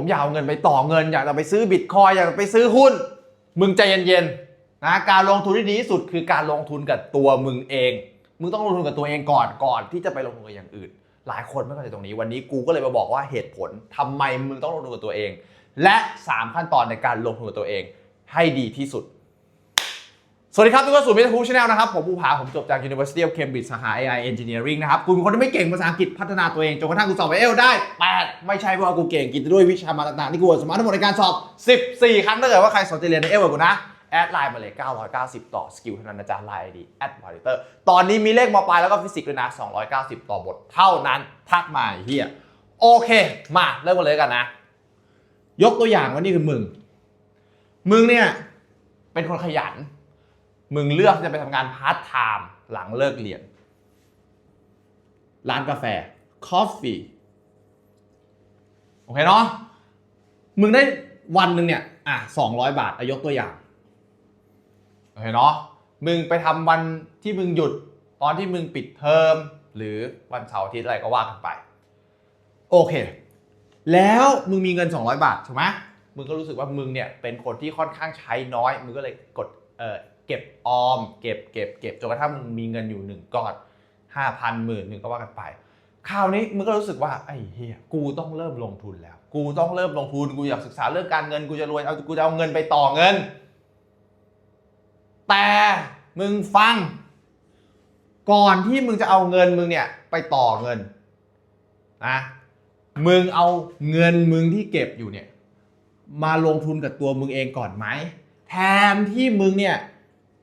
ผมอยากเอาเงินไปต่อเงิน อยากจะไปซื้อบิตคอยอยากจะไปซื้อหุ้น มึงใจเย็นๆนะการลงทุนที่ดีที่สุดคือการลงทุนกับตัวมึงเอง มึงต้องลงทุนกับตัวเองก่อนก่อนที่จะไปลงทุนกับอย่างอื่น หลายคนไม่เข้าใจตรงนี้ วันนี้กูก็เลยมาบอกว่าเหตุผลทำไมมึงต้องลงทุนกับตัวเอง และ 3 ขั้นตอนในการลงทุนกับตัวเอง ให้ดีที่สุด สวัสดีครับทุกคนสู่มิสเตอร์ฮูชแนลนะครับ ผมภูผา ผมจบจาก University of Cambridge สาขา AI Engineering นะครับกูเป็นคนที่ไม่เก่งภาษาอังกฤษพัฒนาตัวเอง จนกระทั่งกูสอบไอเอลได้ 8 ไม่ใช่เพราะว่ากูเก่งกินด้วยวิชามาต่างๆ ที่กูสมาร์ททั้งหมดในการสอบ 14 ครั้งถ้าเกิดว่าใครสนใจเรียนในเอลกับกูนะ แอดไลน์มาเลย 990 ต่อสกิลเท่านั้นนะจ๊ะไลน์ดีแอดวาริเตอร์ตอนนี้มีเลขมาปลายแล้วก็ฟิสิกส์ด้วยนะ 290 ต่อบทเท่านั้นทักมาเฮียโอเค มาเริ่มกันเลยกันนะ ยกตัวอย่างว่านี่คือมึง มึงเนี่ยเป็นคนขยัน มึงเลือกจะไปทำงานพาร์ทไทม์หลังเลิกเรียน ร้านกาแฟคอฟฟี่โอเคเนาะ มึงได้วันหนึ่งเนี่ย อะสองร้อยบาทอายกตัวอย่าง โอเคเนาะ มึงไปทำวันที่มึงหยุดตอนที่มึงปิดเทอม หรือวันเสาร์อาทิตย์อะไรก็ว่ากันไป โอเค แล้วมึงมีเงิน 200 บาทถูกไหมมึงก็รู้สึกว่ามึงเนี่ยเป็นคนที่ค่อนข้างใช้น้อย มึงก็เลยกด เออเก็บออม เก็บเก็บเก็บจนกระทั่งมึงมีเงินอยู่หนึ่งก้อนห้าพันหมื่นหนึ่งก็ว่ากันไปคราวนี้มึงก็รู้สึกว่าไอ้เฮียกูต้องเริ่มลงทุนแล้ว กูต้องเริ่มลงทุนกูอยากศึกษาเรื่องการเงินกูจะรวยเอากูจะเอาเงินไปต่อเงิน แต่มึงฟัง ก่อนที่มึงจะเอาเงินมึงเนี่ยไปต่อเงินนะมึงเอาเงินมึงที่เก็บอยู่เนี่ย มาลงทุนกับตัวมึงเองก่อนไหม แทนที่มึงเนี่ย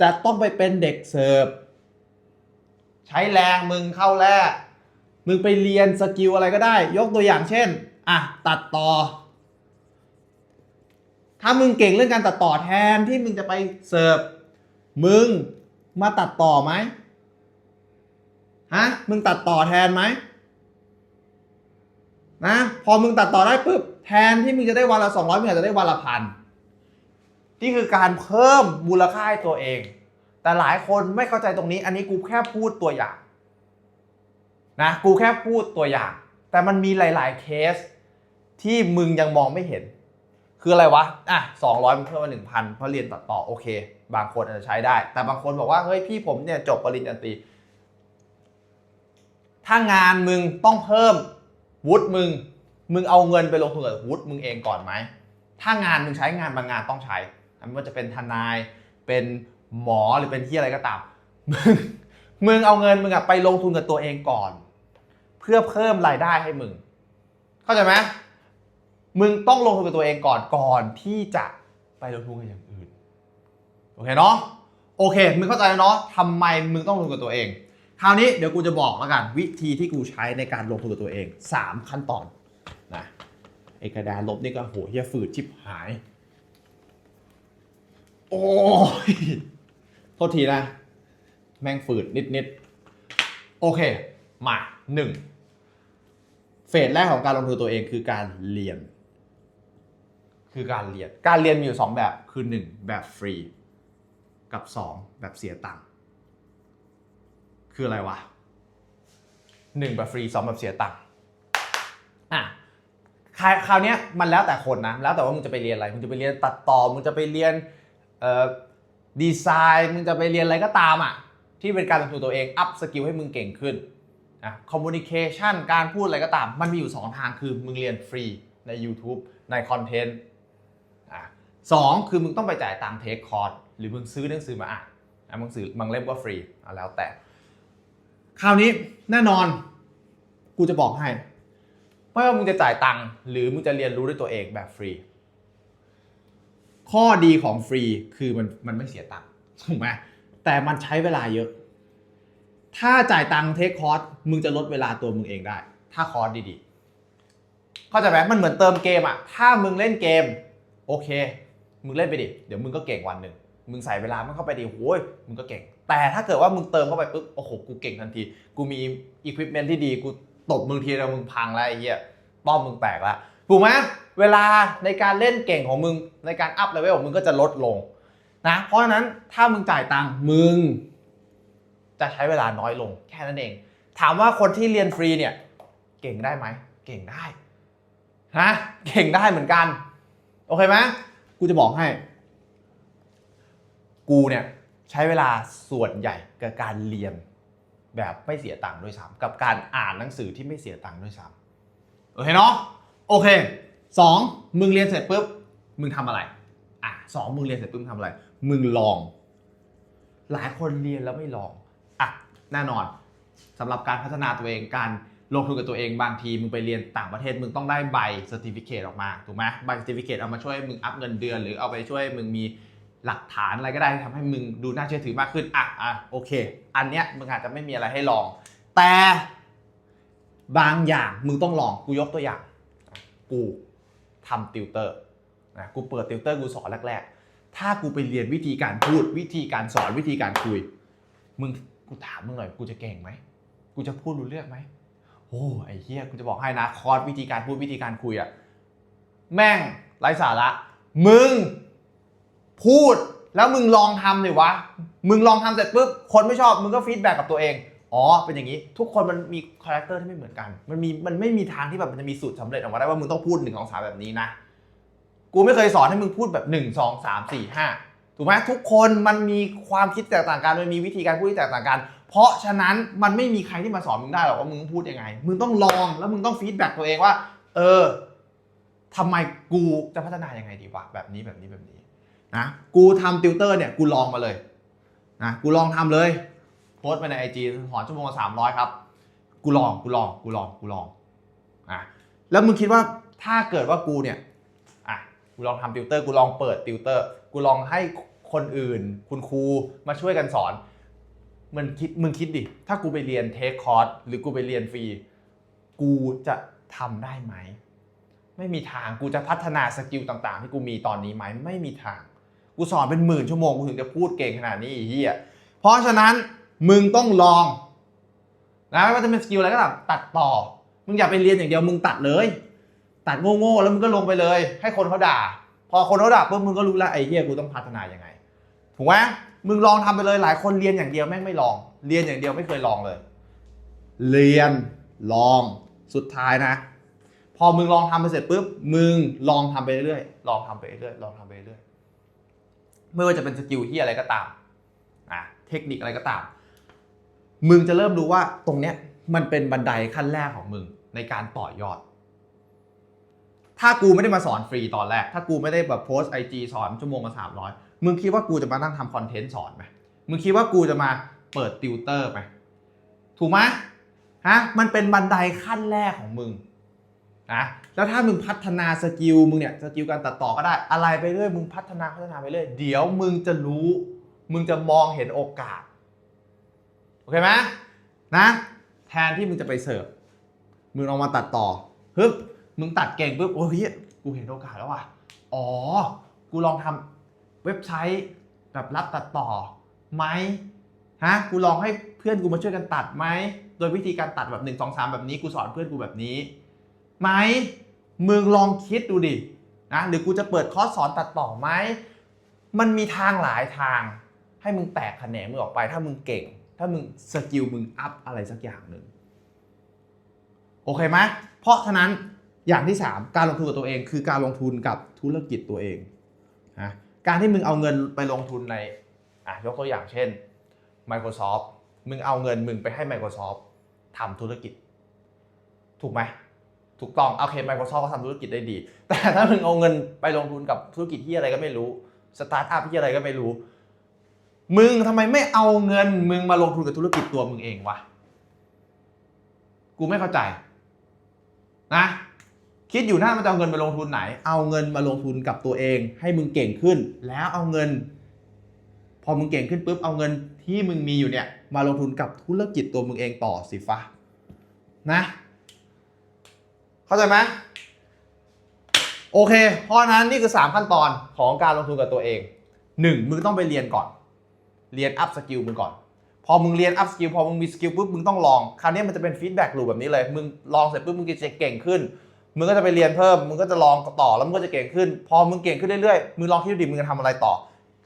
จะต้องไปเป็นเด็กเสิร์ฟ ใช้แรงมึงเข้าแรก มึงไปเรียนสกิลอะไรก็ได้ ยกตัวอย่างเช่น อะ ตัดต่อ ถ้ามึงเก่งเรื่องการตัดต่อแทนที่มึงจะไปเสิร์ฟ มึงมาตัดต่อไหมฮะ มึงตัดต่อแทนไหมนะ พอมึงตัดต่อได้ปุ๊บ แทนที่มึงจะได้วันละ200มึงอาจจะได้วันละพัน นี่คือการเพิ่มมูลค่าให้ตัวเอง แต่หลายคนไม่เข้าใจตรงนี้ อันนี้กูแค่พูดตัวอย่างนะกูแค่พูดตัวอย่าง แต่มันมีหลาย ๆ เคสที่มึงยังมองไม่เห็น คืออะไรวะอะ200มึงเพิ่มมา1,000เพราะเรียนตัดต่อโอเค บางคนอาจจะใช้ได้ แต่บางคนบอกว่าเฮ้ยพี่ผมเนี่ยจบปริญญาตรีถ้างานมึงต้องเพิ่มวุฒิมึง มึงเอาเงินไปลงทุนกับวุฒิมึงเองก่อนไหมถ้างานมึงใช้งานบางงานต้องใช้ ไม่ว่าจะเป็นทนาย เป็นหมอหรือเป็นที่อะไรก็ตาม มึงมึงเอาเงินมึงอะไปลงทุนกับตัวเองก่อน เพื่อเพิ่มรายได้ให้มึง เข้าใจไหมมึงต้องลงทุนกับตัวเองก่อนก่อนที่จะไปลงทุนกับอย่างอื่น โอเคเนาะโอเค มึงเข้าใจแล้วเนาะทำไมมึงต้องลงทุนกับตัวเอง คราวนี้เดี๋ยวกูจะบอกแล้วกัน วิธีที่กูใช้ในการลงทุนกับตัวเอง 3 ขั้นตอนนะไอกระดานลบนี่ก็โหเฮียฝืดชิบหาย โอ้ยโทษทีนะ แม่งฝืดนิดๆโอเค มาหนึ่งเฟสแรกของการลงทุนตัวเองคือการเรียน คือการเรียน การเรียนมีอยู่สองแบบคือ1แบบฟรี กับ2แบบเสียตังค์คืออะไรวะหนึ่งแบบฟรีสองแบบเสียตังค์อะคราวนี้มันแล้วแต่คนนะ แล้วแต่ว่ามึงจะไปเรียนอะไร มึงจะไปเรียนตัดต่อ มึงจะไปเรียน ดีไซน์มึงจะไปเรียนอะไรก็ตามอะที่เป็นการลงทุนตัวเองอัพสกิลให้มึงเก่งขึ้นนะคอมมูนิเคชันการพูดอะไรก็ตาม มันมีอยู่ 2 ทางคือมึงเรียนฟรีใน YouTube ในคอนเทนต์อะสองคือมึงต้องไปจ่ายตังค์เทคคอร์สหรือมึงซื้อหนังสือมาอ่านอะมึงซื้อบางเล่มก็ฟรีอะแล้วแต่ คราวนี้แน่นอนกูจะบอกให้ ไม่ว่ามึงจะจ่ายตังค์หรือมึงจะเรียนรู้ด้วยตัวเองแบบฟรี ข้อดีของฟรีคือมันมันไม่เสียตังค์ถูกไหมแต่มันใช้เวลาเยอะ ถ้าจ่ายตังค์เทคคอร์สมึงจะลดเวลาตัวมึงเองได้ ถ้าคอร์สดีๆเข้าใจไหมมันเหมือนเติมเกมอะถ้ามึงเล่นเกม โอเค มึงเล่นไปดิ เดี๋ยวมึงก็เก่งวันหนึ่งมึงใส่เวลามันเข้าไปดิโอ้ยมึงก็เก่ง แต่ถ้าเกิดว่ามึงเติมเข้าไปปุ๊บ โอ้โห กูเก่งทันที กูมีอุปกรณ์ที่ดี กูตบมึงทีแล้วมึงพังแล้วไอ้เหี้ย ป้อมมึงแตกล้วถูกไหม เวลาในการเล่นเก่งของมึงในการอัพเลเวลของมึงก็จะลดลงนะเพราะฉะนั้นถ้ามึงจ่ายตังค์มึง จะใช้เวลาน้อยลงแค่นั้นเอง ถามว่าคนที่เรียนฟรีเนี่ยเก่งได้ไหมเก่งได้ฮะเก่งได้เหมือนกัน โอเคไหมกูจะบอกให้ กูเนี่ยใช้เวลาส่วนใหญ่กับการเรียนแบบไม่เสียตังค์ด้วยซ้ำกับการอ่านหนังสือที่ไม่เสียตังค์ด้วยซ้ำโอเคเนาะโอเค สองมึงเรียนเสร็จปุ๊บมึงทำอะไร อะสองมึงเรียนเสร็จปุ๊บทำอะไร มึงลอง หลายคนเรียนแล้วไม่ลอง อะ แน่นอนสำหรับการพัฒนาตัวเองการลงทุนกับตัวเองบางทีมึงไปเรียนต่างประเทศมึงต้องได้ใบ c e r t i f i c a t e ออกมาถูกไหมใบ c e r t i f i c a t e เอามาช่วยมึงอัพเงินเดือน หรือเอาไปช่วยมึงมีหลักฐานอะไรก็ได้ที่ทำให้มึงดูน่าเชื่อถือมากขึ้นอะอะโอเค อันเนี้ยมึงอาจจะไม่มีอะไรให้ลอง แต่บางอย่างมึงต้องลองกูยกตัวอย่าง กู ทำติวเตอร์นะกูเปิดติวเตอร์กูสอนแรกๆ ถ้ากูไปเรียนวิธีการพูดวิธีการสอนวิธีการคุย มึงกูถามมึงหน่อยกูจะเก่งไหมกูจะพูดรู้เรื่องไหมโอ้ไอ้เหี้ยกูจะบอกให้นะคอร์สวิธีการพูดวิธีการคุยอะแม่งไร้สาระ มึง พูดแล้วมึงลองทำเลยวะ มึงลองทำเสร็จปุ๊บคนไม่ชอบ มึงก็ฟีดแบ็กกับตัวเอง อ๋อเป็นอย่างนี้ทุกคนมันมีคาแรคเตอร์ที่ไม่เหมือนกัน มันมีมันไม่มีทางที่แบบมันจะมีสูตรสำเร็จออกมาได้ว่ามึงต้องพูดหนึ่งสองสามแบบนี้นะกูไม่เคยสอนให้มึงพูดแบบหนึ่งสองสามสี่ห้าถูกไหมทุกคนมันมีความคิดแตกต่างกันมันมีวิธีการพูดที่แตกต่างกัน เพราะฉะนั้นมันไม่มีใครที่มาสอนมึงได้หรอกว่ามึงต้องพูดยังไง มึงต้องลองแล้วมึงต้องฟีดแบ็กตัวเองว่า เออทำไมกูจะพัฒนายังไงดีวะแบบนี้แบบนี้แบบนี้นะกูทำติวเตอร์เนี่ยกูลองมาเลยนะกูลองทำเลย โพสต์ไปในไอจีสอนชั่วโมงละสามร้อยครับ กูลองกูลองกูลองกูลองอะแล้วมึงคิดว่าถ้าเกิดว่ากูเนี่ยอะกูลองทำติวเตอร์กูลองเปิดติวเตอร์ กูลองให้คนอื่น คุณครูมาช่วยกันสอนมันคิดมึงคิดดิ ถ้ากูไปเรียนเทคคอร์สหรือกูไปเรียนฟรี กูจะทำได้ไหม ไม่มีทาง กูจะพัฒนาสกิลต่างๆ ที่กูมีตอนนี้ไหม ไม่มีทาง กูสอนเป็นหมื่นชั่วโมง กูถึงจะพูดเก่งขนาดนี้ไอ้เฮียเพราะฉะนั้น มึงต้องลองนะไม่ว่าจะเป็นสกิลอะไรก็ตามตัดต่อ มึงอย่าไปเรียนอย่างเดียวมึงตัดเลย ตัดโง่ๆแล้วมึงก็ลงไปเลย ให้คนเขาด่า พอคนเขาด่าปุ๊บมึงก็รู้ล้วไอ้เฮียกูต้องพัฒนายังไงถูกไหมมึงลองทำไปเลยหลายคนเรียนอย่างเดียวแม่งไม่ลอง เรียนอย่างเดียวไม่เคยลองเลย เรียนลองสุดท้ายนะ พอมึงลองทำไปเสร็จปุ๊บมึงลองทำไปเรื่อยๆลองทำไปเรื่อยๆลองทำไปเรื่อยๆไม่ว่าจะเป็นสกิลที่อะไรก็ตามอะเทคนิคอะไรก็ตาม มึงจะเริ่มรู้ว่าตรงเนี้ยมันเป็นบันไดขั้นแรกของมึงในการต่อยอด ถ้ากูไม่ได้มาสอนฟรีตอนแรก ถ้ากูไม่ได้แบบโพสไอจีสอนชั่วโมงละสามร้อยมึงคิดว่ากูจะมานั่งทำคอนเทนต์สอนไหมมึงคิดว่ากูจะมาเปิดติวเตอร์ไหมถูกไหมฮะมันเป็นบันไดขั้นแรกของมึงนะแล้วถ้ามึงพัฒนาสกิลมึงเนี่ยสกิลการตัดต่อก็ได้ อะไรไปเรื่อยมึงพัฒนาพัฒนาไปเรื่อยเดี๋ยวมึงจะรู้ มึงจะมองเห็นโอกาส เคไหมนะแทนที่มึงจะไปเสิร์ฟมึงเอามาตัดต่อฮึบมึงตัดเก่งปุ๊บโอ้ยกูเห็นโอกาสแล้วว่ะอ๋อ กูลองทำเว็บไซต์แบบรับตัดต่อไหมฮะกูลองให้เพื่อนกูมาช่วยกันตัดไหมโดยวิธีการตัดแบบ1 2 3 แบบนี้กูสอนเพื่อนกูแบบนี้ไหมมึงลองคิดดูดินะหรือกูจะเปิดคอร์สสอนตัดต่อไหมมันมีทางหลายทาง ให้มึงแตกแขนงมึงออกไปถ้ามึงเก่ง ถ้ามึงสกิลมึงอัพอะไรสักอย่างหนึ่งโอเคไหมเพราะฉะนั้นอย่างที่ 3 การลงทุนกับตัวเอง คือการลงทุนกับธุรกิจตัวเองนะการที่มึงเอาเงินไปลงทุนในอะยกตัวอย่างเช่น Microsoft มึงเอาเงินมึงไปให้ Microsoft ทำธุรกิจ ถูกไหมถูกต้องโอเค Microsoft ก็ทำธุรกิจได้ดี แต่ถ้ามึงเอาเงินไปลงทุนกับธุรกิจที่อะไรก็ไม่รู้สตาร์ทอัพที่อะไรก็ไม่รู้ มึงทำไมไม่เอาเงิน มึงมาลงทุนกับธุรกิจตัวมึงเองวะ กูไม่เข้าใจ นะ คิดอยู่หน้ามันจะเอาเงินไปลงทุนไหน เอาเงินมาลงทุนกับตัวเอง ให้มึงเก่งขึ้น แล้วเอาเงิน พอมึงเก่งขึ้นปุ๊บเอาเงินที่มึงมีอยู่เนี่ย มาลงทุนกับธุรกิจตัวมึงเองต่อสิฟ้านะ เข้าใจไหมโอเค เพราะฉะนั้นนี่คือ 3 ขั้นตอนของการลงทุนกับตัวเอง 1. มึงต้องไปเรียนก่อน เรียนอัพสกิลมึงก่อน พอมึงเรียนอัพสกิลพอมึงมีสกิลปุ๊บมึงต้องลอง คราวนี้มันจะเป็นฟีดแบ็กลูปแบบนี้เลย มึงลองเสร็จปุ๊บมึงจะเก่งขึ้น มึงก็จะไปเรียนเพิ่ม มึงก็จะลองต่อแล้วมึงก็จะเก่งขึ้น พอมึงเก่งขึ้นเรื่อยๆ มึงลองคิดดูดิมึงจะทำอะไรต่อ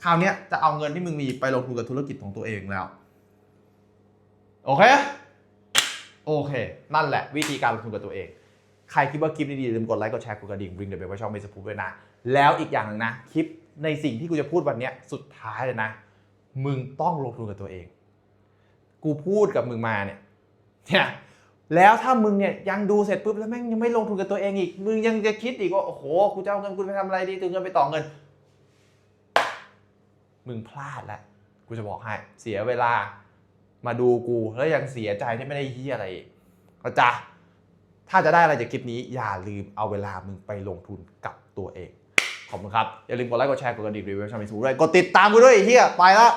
คราวนี้จะเอาเงินที่มึงมีไปลงทุนกับธุรกิจของตัวเองแล้ว โอเค โอเค นั่นแหละ วิธีการลงทุนกับตัวเอง ใครคิดว่าคลิปนี้ดีอย่าลืมกดไลค์ กดแชร์ กดกระดิ่งริงเดี๋ยวไปว่าช่องเมสพูดด้วยนะ แล้วอีกอย่างหนึ่งนะ คลิปในสิ่งที่กูจะพูดวันนี้สุดท้ายเลยนะ มึงต้องลงทุนกับตัวเอง กูพูดกับมึงมาเนี่ยเนี่ยแล้วถ้ามึงเนี่ยยังดูเสร็จปุ๊บแล้วแม่งยังไม่ลงทุนกับตัวเองอีก มึงยังจะคิดอีกว่าโอ้โหกูจะเอาเงินกูไปทำอะไรดีถึงเงินไปต่อเงิน มึงพลาดแล้วกูจะบอกให้เสียเวลามาดูกูแล้วยังเสียใจที่ไม่ได้เฮียอะไรกเข้าใจถ้าจะได้อะไรจากคลิปนี้อย่าลืมเอาเวลามึงไปลงทุนกับตัวเอง ขอบคุณครับ อย่าลืมกดไลค์กดแชร์กดกระดิ่งรีวิวช่องมิสูด้วยกดติดตามกูด้วยไอ้เฮียไปละ